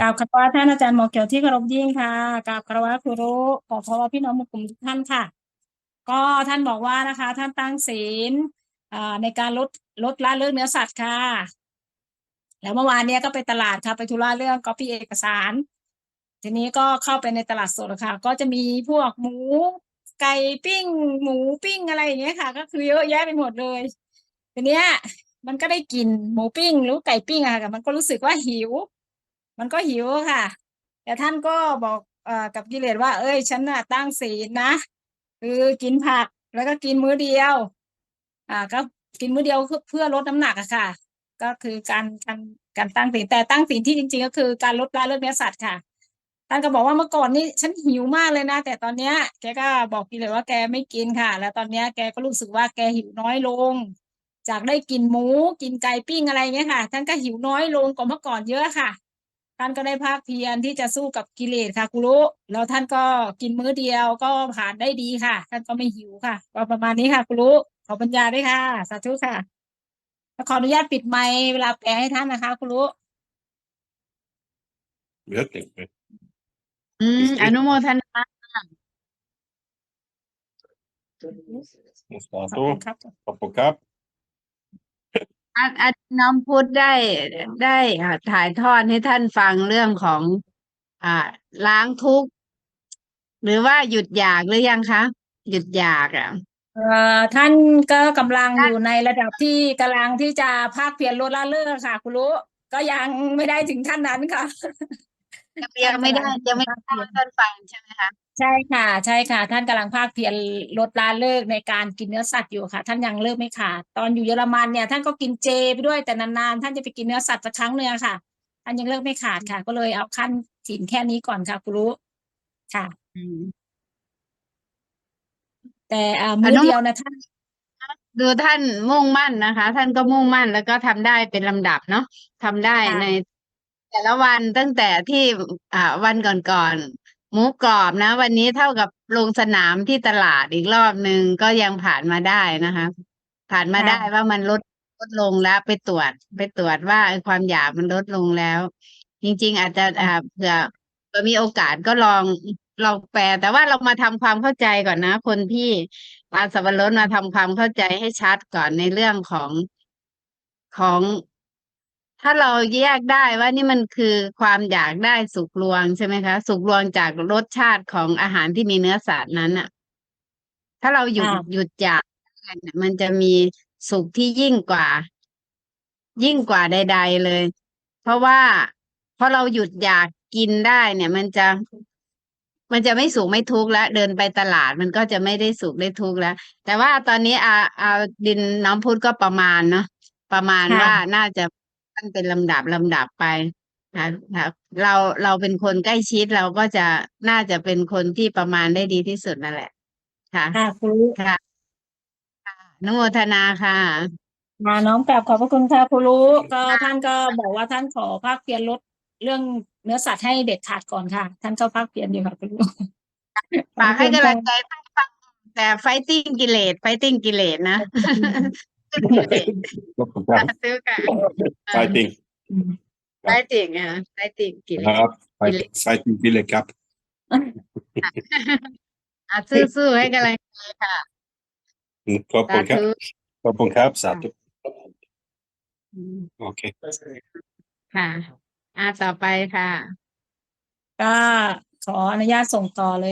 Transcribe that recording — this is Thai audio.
กราบคารวะท่านอาจารย์หมอเกี่ยวที่เคารพยิ่งค่ะกราบคารวะครูรู้ขอขอพี่น้องมุกลุ่มทุกท่านค่ะ ก็ท่านบอกว่านะคะ ท่านตั้งศีลในการลดลดละเลิกเนื้อสัตว์ค่ะ แล้วเมื่อวานเนี้ยก็ไปตลาดค่ะ ไปธุระเรื่องก๊อปปี้เอกสาร ทีนี้ก็เข้าไปในตลาดสดค่ะ ก็จะมีพวกหมูไก่ปิ้ง หมูปิ้งอะไรอย่างเงี้ยค่ะ ก็คือเยอะแยะไปหมดเลยทีเนี้ยมันก็ได้กลินหมูปิ้งหรือไก่ปิ้งอะค่ะ มันก็รู้สึกว่าหิว มันก็หิวค่ะ แต่ท่านก็บอกอกับกิเลสว่า เอ้ย ฉันน่ะตั้งศีลนะ คือกินผักแล้วก็กินมื้อเดียว อ่า ก็กินมื้อเดียวเพื่อลดน้ำหนักอะค่ะ ก็คือการการการตั้งศีลแต่ตั้งศีลที่จริง ๆ ก็คือการลดละเลิกเนื้อสัตว์ค่ะท่านก็บอกว่าเมื่อก่อนนี่ฉันหิวมากเลยนะ แต่ตอนเนี้ย แกก็บอกกิเลสว่าแกไม่กินค่ะ แล้วตอนเนี้ยแกก็รู้สึกว่าแกหิวน้อยลง จากได้กินหมูกินไก่ปิ้งอะไรเงี้ยค่ะ ท่านก็หิวน้อยลงกว่าเมื่อก่อนเยอะค่ะ ท่านก็ได้ภาคเพียรที่จะสู้กับกิเลสค่ะกุรุแล้วท่านก็กินมื้อเดียวก็ผ่านได้ดีค่ะ ท่านก็ไม่หิวค่ะก็ประมาณนี้ค่ะกุรุขอปัญญาด้วยค่ะ สาธุค่ะขออนุญาตปิดไมค์เวลาแปลให้ท่านนะคะกุรุ Wirklich. อืมอนุโมทนา Muss ขอบ da คุณ so. ครับ Hopp och kapp. อาอาจารย์น้องพุทธได้ได้ถ่ายทอดให้ท่านฟังเรื่องของ อ่า ล้างทุกข์หรือว่าหยุดอยากหรือยังคะ หยุดอยากอะเอ่อท่านก็กำลังอยู่ในระดับที่กำลังที่จะภาคเพียรลดละเลิกค่ะ คุณรู้ก็ยังไม่ได้ถึงขั้นนั้นค่ะ ยังไม่ได้ยังไม่ได้เล่าให้ท่านฟังใช่ไหมคะใช่ค่ะ ใช่ค่ะ ท่านกำลังภาคเพียรลดละเลิกในการกินเนื้อสัตว์อยู่ค่ะ ท่านยังเลิกไม่ขาดตอนอยู่เยอรมันเนี่ย ท่านก็กินเจไปด้วยแต่นานๆท่านจะไปกินเนื้อสัตว์สักครั้งเนื้อะค่ะ ท่านยังเลิกไม่ขาดค่ะ ก็เลยเอาขั้นศีลแค่นี้ก่อนค่ะคุณรู้ค่ะอืมแต่อ่ามื้ออนุโมเดียวนะท่านดูท่านมุ่งมั่นนะคะ ท่านก็มุ่งมั่นแล้วก็ทำได้เป็นลำดับเนาะทำได้ค่ะใน แต่ละวันตั้งแต่ที่อ่าวันก่อนๆหมูกรอบนะ วันนี้เท่ากับลงสนามที่ตลาดอีกรอบหนึ่งก็ยังผ่านมาได้นะคะ ผ่านมาได้ว่ามันลดลดลงแล้วไปตรวจไปตรวจว่าไอ้ความอยากมันลดลงแล้ว จริง ๆ อาจจะอ่าเผื่อเผื่อมีโอกาสก็ลองลองแปล แต่ว่าเรามาทำความเข้าใจก่อนนะ คนที่มาสับปะรดมาทำความเข้าใจให้ชัดก่อนในเรื่องของของ ถ้าเราแยกได้ว่านี่มันคือความอยากได้สุกลวงใช่ไหมคะ สุกลวงจากรสชาติของอาหารที่มีเนื้อสัตว์นั้นอะถ้าเราหยุดค่ะ หยุดอยากได้เนี่ยมันจะมีสุขที่ยิ่งกว่า ยิ่งกว่าใด ๆเลย เพราะว่าพอเราหยุดอยากกินได้เนี่ย มันจะ มันจะไม่สุขไม่ทุกข์แล้วเดินไปตลาดมันก็จะไม่ได้สุขได้ทุกข์แล้ว แต่ว่าตอนนี้อาอาดินน้องพุทธก็ประมาณเนาะประมาณค่ะ ว่าน่าจะ ตั้งเป็นลำดับลำดับไปค่ะค่ะเราเราเป็นคนใกล้ชิดเราก็จะน่าจะเป็นคนที่ประมาณได้ดีที่สุดนั่นแหละ ค่ะค่ะคุณรู้ค่ะค่ะอนุโมทนาค่ะค่ะน้อมกราบขอบพระคุณค่ะครูรู้ก็ท่านก็บอกว่าท่านขอภาคเพียรลดเรื่องเนื้อสัตว์ให้เด็ดขาดก่อนค่ะ ท่านก็ภาคเพียรอยู่ค่ะครูรู้ฝากให้กำลังใจท่านฟังแต่ไฟติ้งกิเลสไฟติ้งกิเลสนะ Hopp och kapp. ซื้อค่ะ Fighting. ไฟติ้งอะไฟติ้งกิเลส Ja, fight- fighting Billy Cup. อะสู้ๆให้กำลังใจค่ะ Mm, Hopp สา och kapp. ธุ Hopp och kapp. Satt upp. อืม Okej. ค่ะ อะต่อไปค่ะ ก็ขออนุญาตส่งต่อเลย